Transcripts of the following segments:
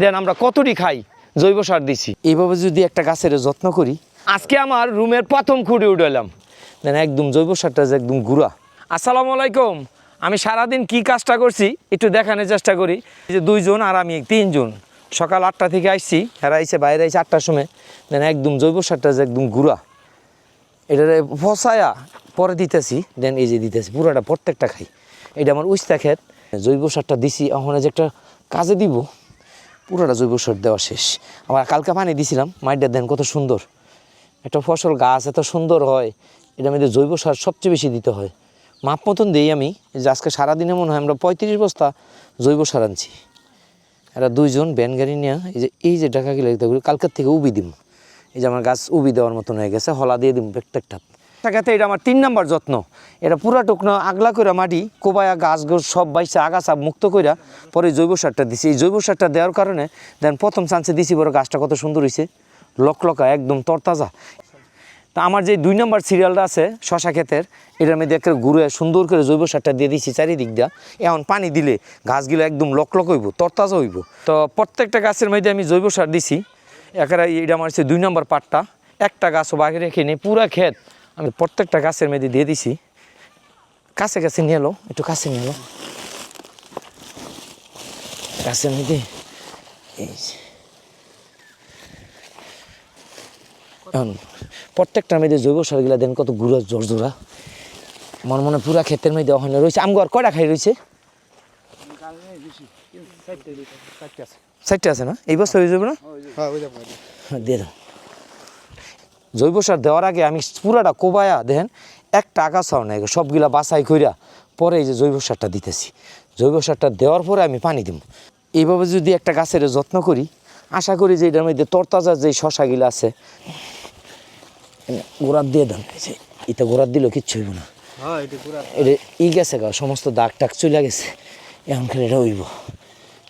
দেন আমরা কতটি খাই? জৈব সার দিছি। এইভাবে যদি একটা গাছের যত্ন করি। আজকে আমার রুমের প্রথম খুঁড়ে উঠালাম দেন একদম জৈব সারটা যে একদম গুঁড়া। আসসালামু আলাইকুম। আমি সারাদিন কি কাজটা করছি একটু দেখানোর চেষ্টা করি। এই যে দুইজন আর আমি তিনজন। সকাল আটটা থেকে আসছি এরা আইসে বাইরে আইসে আটটার সময়। দেন একদম জৈব সারটা যে একদম গুঁড়া। এটা ফসায়া পরে দিতেছি দেন এই যে দিতেছি পুরোটা প্রত্যেকটা খাই। এটা আমার উস্তা ক্ষেত। জৈব সারটা দিছি ওখানে যে একটা কাজে দিব। পুরোটা জৈব সার দেওয়া শেষ। আবার কালকে পানি দিছিলাম মাইটা দেন কত সুন্দর। একটা ফসল গাছ এত সুন্দর হয়, এটা মধ্যে জৈব সার সবচেয়ে বেশি দিতে হয়। মাপ মতন দিই আমি যে আজকে সারাদিনে মনে হয় আমরা পঁয়ত্রিশ বস্তা জৈব সার আনছি। এরা দুইজন ব্যান গাড়ি নিয়ে, এই যে এই যে টাকা গেলে কালকের থেকে উবি দিম। এই যে আমার গাছ উবি দেওয়ার মতন হয়ে গেছে, হলা দিয়ে দিম প্রত্যেকটা। টাকাতে এটা আমার তিন নাম্বার যত্ন। এটা পুরা টুকনো আগলা করে মাটি, কোবায়া, গাছ গোছ সব বাইসে আগাছা মুক্ত কইরা পরে জৈব সারটা দিছি। এই জৈব সারটা দেওয়ার কারণে দেন প্রথম চান্সে দিছি বড় গাছটা কত সুন্দর হয়েছে লকলকা, একদম তরতাজা। তা আমার যে দুই নম্বর সিরিয়ালটা আছে, শশা ক্ষেতের, এটার মধ্যে একটা ঘুরে সুন্দর করে জৈব সারটা দিয়ে দিছি চারিদিক দিয়া। এখন পানি দিলে গাছগুলো একদম লকলক হইব, তরতাজা হইব। তো প্রত্যেকটা গাছের মধ্যে আমি জৈব সার দিছি। একেবারে এটা আমার হচ্ছে দুই নম্বর পাটটা। একটা গাছও বাকি রেখে নেই, পুরা ক্ষেত আমি প্রত্যেকটা গাছের মধ্যে দিয়ে দিছি। কাছে কাছে নিয়ে এলো একটু কাছে নিয়ে এলো গাছের মেদি এই। এখন প্রত্যেকটার মধ্যে জৈব সারগুলা দেন কত গুঁড়া জোর জোড়া। মনে হয় পুরা ক্ষেতের মধ্যে ওখানে রয়েছে। আমগো আর কয়টা খাই রয়েছে? চারটে আছে। না? এই বছর হয়ে যাবে না? হ্যাঁ, দিয়ে দাও। জৈব সার দেওয়ার আগে আমি পুরাটা কোবায়া দেখেন একটা আগাছাও নাই সবগুলা বাছাই কইরা পরে এই যে জৈব সারটা দিতেছি। জৈব সারটা দেওয়ার পরে আমি পানি দিব এইভাবে যদি একটা গাছের যত্ন করি আশা করি যে এটার মধ্যে তরতাজা যে শশাগুলো আছে গোড়ার দিয়ে দেন এটা গোড়ার দিলেও কিচ্ছু হইব না। এটা ই গেছে গা সমস্ত দাগ টাগ চলে গেছে এখন খেলে এটা হইব।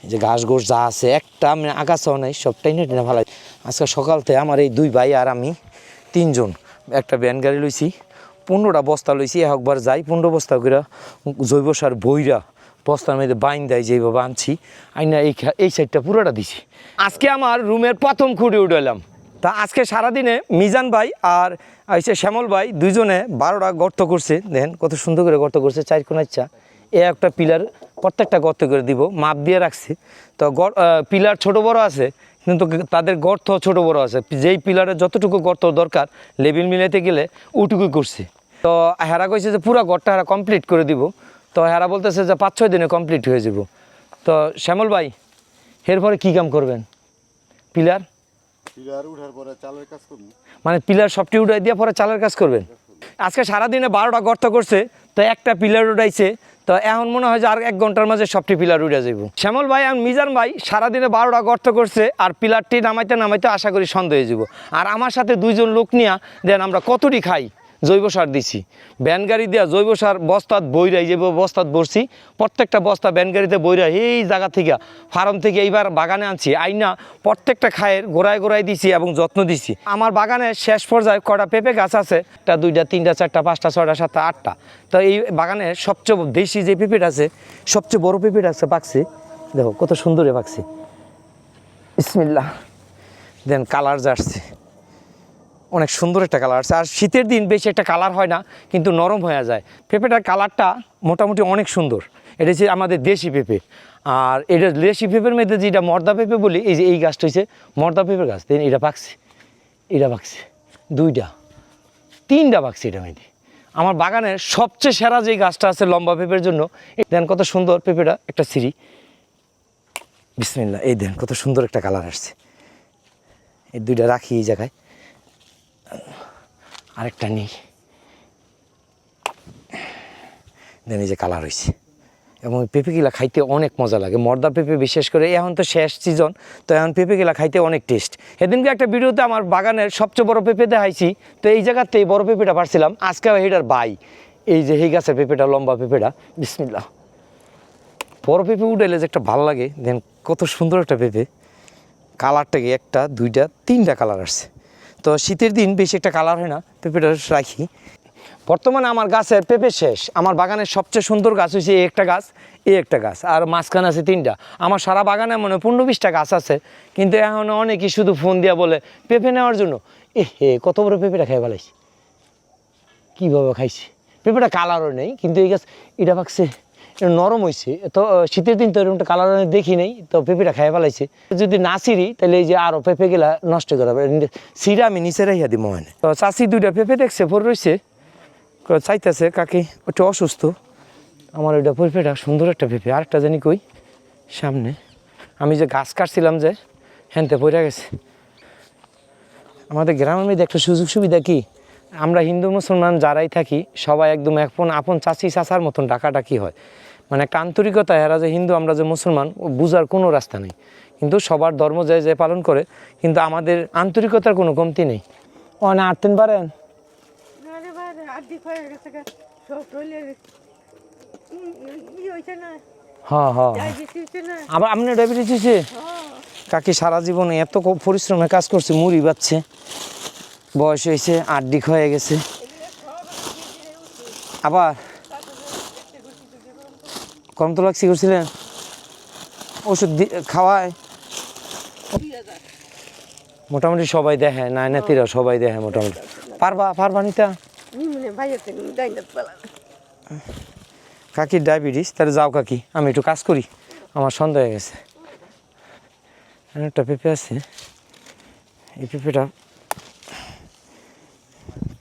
এই যে ঘাস ঘোষ যা আছে একটা আমি আগাছাও নাই সবটাই নেটে না ভালো আজকে সকালতে আমার এই দুই ভাই আর আমি তিনজন। একটা ভ্যান গাড়ি লইছি পনেরোটা বস্তা লইছি একবার যাই, পনেরো বস্তা করে জৈব সার বইরা বস্তার মধ্যে বাইন দেয় যেভাবে আনছি, আইনা এই এই সাইডটা পুরোটা দিছি। আজকে আমার রুমের প্রথম খুঁড়ে উঠালাম তা আজকে সারাদিনে মিজান ভাই আর হচ্ছে শ্যামল ভাই দুইজনে বারোটা গর্ত করছে, দেখেন কত সুন্দর করে গর্ত করছে, চার কোনাচ্ছা এ একটা পিলার প্রত্যেকটা গর্ত করে দিব, মাপ দিয়ে রাখছি। তো পিলার ছোট বড় আছে কিন্তু তাদের গর্ত ছোট বড় আছে। যেই পিলারের যতটুকু গর্ত দরকার লেবিল মিলাইতে গেলে ওটুকুই করছে। তো হেরা কইছে যে পুরো ঘরটা হেরা কমপ্লিট করে দিব। তো হেরা বলতেছে যে পাঁচ ছয় দিনে কমপ্লিট হয়ে যাব। তো শ্যামল ভাই এরপরে কী কাম করবেন? পিলার? পিলার উঠার পরে চালের কাজ করব। মানে পিলার সবটি উঠাই দিয়ে পরে চালের কাজ করবেন? আজকে সারাদিনে বারোটা গর্ত করছে, তো একটা পিলার উঠাইছে তো এখন মনে হয় যে আর এক ঘণ্টার মাঝে সবটি পিলার উঠে যাব শ্যামল ভাই আর মিজান ভাই সারাদিনে বারোটা গর্ত করছে আর পিলারটি নামাইতে নামাইতে আশা করি সন্দেহ যাব। আর আমার সাথে দুইজন লোক নিয়ে দেন, আমরা কতটি খাই? জৈব সার দিছি। ব্যান গাড়ি দেওয়া জৈব সার বস্তাত বইরাই, যে বস্তাত বসছি, প্রত্যেকটা বস্তা ব্যান গাড়িতে বইরা এই জায়গা থেকে, ফার্ম থেকে এইবার বাগানে আনছি। আইনা প্রত্যেকটা খায়ের গোড়ায় গোড়ায় দিছি এবং যত্ন দিছি। আমার বাগানে শেষ পর্যায়ে কটা পেঁপে গাছ আছে, একটা, দুইটা, তিনটা, চারটা, পাঁচটা, ছয়টা, সাতটা, আটটা। তো এই বাগানে সবচেয়ে দেশি যে পেঁপেটা আছে, সবচেয়ে বড় পেঁপেটা আছে পাকছে। দেখো, কত সুন্দরে পাকছে। ইসমিল্লা দেন কালার যাচ্ছে অনেক সুন্দর একটা কালার আছে। আর শীতের দিন বেশি একটা কালার হয় না, কিন্তু নরম হয়ে যায়। পেঁপেটার কালারটা মোটামুটি অনেক সুন্দর। এটা হচ্ছে আমাদের দেশি পেঁপে। আর এটা দেশি পেঁপের মধ্যে যেটা মর্দা পেঁপে বলি, এই যে এই গাছটা হচ্ছে মর্দা পেঁপের গাছ। দেন এটা পাকছে। এটা পাকছে। দুইটা। তিনটা পাকছে এটা মধ্যে। আমার বাগানের সবচেয়ে সেরা যে গাছটা আছে লম্বা পেঁপের জন্য দেন কত সুন্দর পেঁপেটা, একটা সিঁড়ি। বিসমিল্লা এই দেন কত সুন্দর একটা কালার আসছে। এই দুইটা রাখি এই জায়গায়। আরেকটা নেই। দেন এই যে কালার হয়েছে এবং পেঁপেগুলা খাইতে অনেক মজা লাগে। মর্দা পেঁপে বিশেষ করে, এখন তো শেষ সিজন তো এখন পেঁপেগুলা খাইতে অনেক টেস্ট সেদিনকে একটা ভিডিওতে আমার বাগানের সবচেয়ে বড় পেঁপে দেখাইছি। তো এই জায়গাতে এই বড় পেঁপেটা পারছিলাম। আজকে হেটার বাই। এই যে এই গাছের পেঁপেটা, লম্বা পেঁপেটা। বিসমিল্লা বড় পেঁপে উঠাইলে যে একটা ভালো লাগে। দেন কত সুন্দর একটা পেঁপে। কালারটাকে একটা, দুইটা, তিনটা কালার আসছে। তো শীতের দিন বেশি একটা কালার হয় না, পেঁপেটা রাখি। বর্তমানে আমার গাছের পেঁপে শেষ। আমার বাগানের সবচেয়ে সুন্দর গাছ হয়েছে এই একটা গাছ, এই একটা গাছ। আর মাঝখানে আছে তিনটা। আমার সারা বাগানে মনে হয় পনেরো বিশটা গাছ আছে, কিন্তু এখন অনেকেই শুধু ফোন দিয়া বলে, পেঁপে নেওয়ার জন্য? এ হে, কত বড় পেঁপেটা খাই ফেলাইছি? কীভাবে খাইছি? পেঁপেটা কালারও নেই, কিন্তু এই গাছ, এটা এটা নরম হয়েছে তো শীতের দিন তো এরকমটা কালার আমি দেখি নেই, তো পেঁপেটা খাই ফেলাইছে। যদি না ছিঁড়ি, তাহলে এই যে আরও পেঁপে গেলা নষ্ট করা সিঁড়া আমি নিচে রাইয়া দিব মানে। তো চাষি দুইটা পেঁপে দেখছে পরে রয়েছে চাইতেছে, কাকি ওটা অসুস্থ? আমার ওইটা পেঁপেটা, সুন্দর একটা পেঁপে। আরেকটা জানি কই? সামনে। আমি যে গাছ কাটছিলাম যে হ্যানতে পড়ে গেছে। আমাদের গ্রামের মধ্যে একটা সুযোগ সুবিধা কি? আমরা হিন্দু মুসলমান যারাই থাকি সবাই একদম আপন আপন চাচি চাচার মতন ডাকাডাকি হয়। মানে একটা আন্তরিকতা এরা যে হিন্দু আমরা যে মুসলমান ও বুঝার কোনো রাস্তা নেই। কিন্তু সবার ধর্ম যে যে পালন করে কিন্তু আমাদের আন্তরিকতার কোনো কমতি নেই। ও না আটতেন পারেন হয়ে আবার আপনি ডায়াবেটিস হয়েছে কাকি সারা জীবনে এত পরিশ্রমে কাজ করছে মুড়ি বাচ্ছে। বয়স হয়েছে আট দিক হয়ে গেছে। আবার? কম তো লাগছি করছিলেন? ওষুধ খাওয়ায়? মোটামুটি সবাই দেখে না নাতিরা সবাই দেখে মোটামুটি। পারবা পারবা নিতা? কাকির ডায়াবেটিস, তাহলে যাও কাকি, আমি একটু কাজ করি, আমার সন্দেহ হয়ে গেছে। একটা পেঁপে আছে। এই পেঁপেটা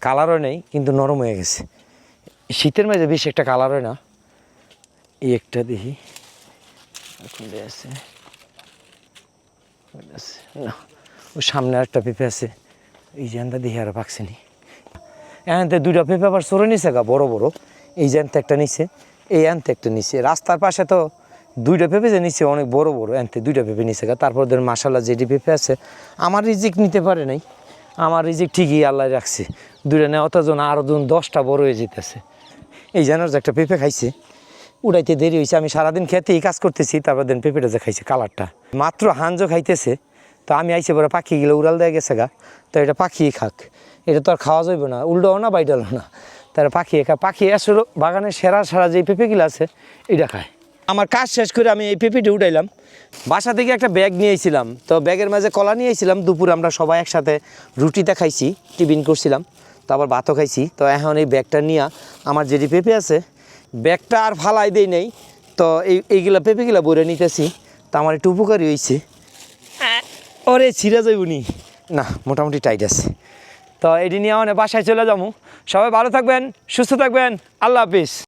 কালারও নেই, কিন্তু নরম হয়ে গেছে। শীতের মাঝে বেশি একটা কালার হয় না। এই একটা দেখি। আছে। না, ও সামনে একটা পেঁপে আছে। এই জানটা দেখি আর পাকছেনি এখানতে দুইটা পেঁপে আবার সরে নিছে গা, বড় বড়। এই জানতে একটা নিচে এই আনতে একটা নিচে রাস্তার পাশে তো দুইটা পেঁপে যে নিচে অনেক বড় বড়। এনতে দুইটা পেঁপে নিচে গা। তারপর ধর মাসাল্লাহ যেটি পেঁপে আছে, আমার রিজিক নিতে পারে নাই। আমার রিজিক ঠিকই আল্লাহ রাখছে। দুইটা নেওয়ার জন্য আরও ধরুন দশটা বড় হয়ে যেতেছে। এই জানার যে একটা পেঁপে খাইছে, উড়াইতে দেরি হয়েছে আমি সারাদিন খেতেই কাজ করতেছি, তারপর দিন পেঁপেটা যে খাইছে, কালারটা। মাত্র হাঞ্জো খাইতেছে, তো আমি আইসে পরে পাখিগুলো উড়াল দেয়া গেছে গা, তো এটা পাখি খাক। এটা তো আর খাওয়া যাবে না, উল্টাও না বাইডালও না। তার পাখি খা পাখি আসলে বাগানের সেরা সারা যে পেঁপেগুলো আছে, এটা খায়। আমার কাজ শেষ করে আমি এই পেঁপেটা উঠাইলাম। বাসা থেকে একটা ব্যাগ নিয়েছিলাম। তো ব্যাগের মাঝে কলা নিয়েছিলাম দুপুরে আমরা সবাই একসাথে রুটিটা খাইছি টিফিন করছিলাম তো আবার ভাতও খাইছি। তো এখন এই ব্যাগটা নিয়ে আমার যেটি পেঁপে আছে ব্যাগটা আর ফালাই দেই নেই তো এই এইগুলা পেঁপেগুলা বইরে নিতেছি তো আমার একটু উপকারী হয়েছে ওরে ছিঁড়া যাইবনি না। মোটামুটি টাইট আছে। তো এটি নিয়ে মানে বাসায় চলে যাব। সবাই ভালো থাকবেন সুস্থ থাকবেন আল্লাহ হাফিজ।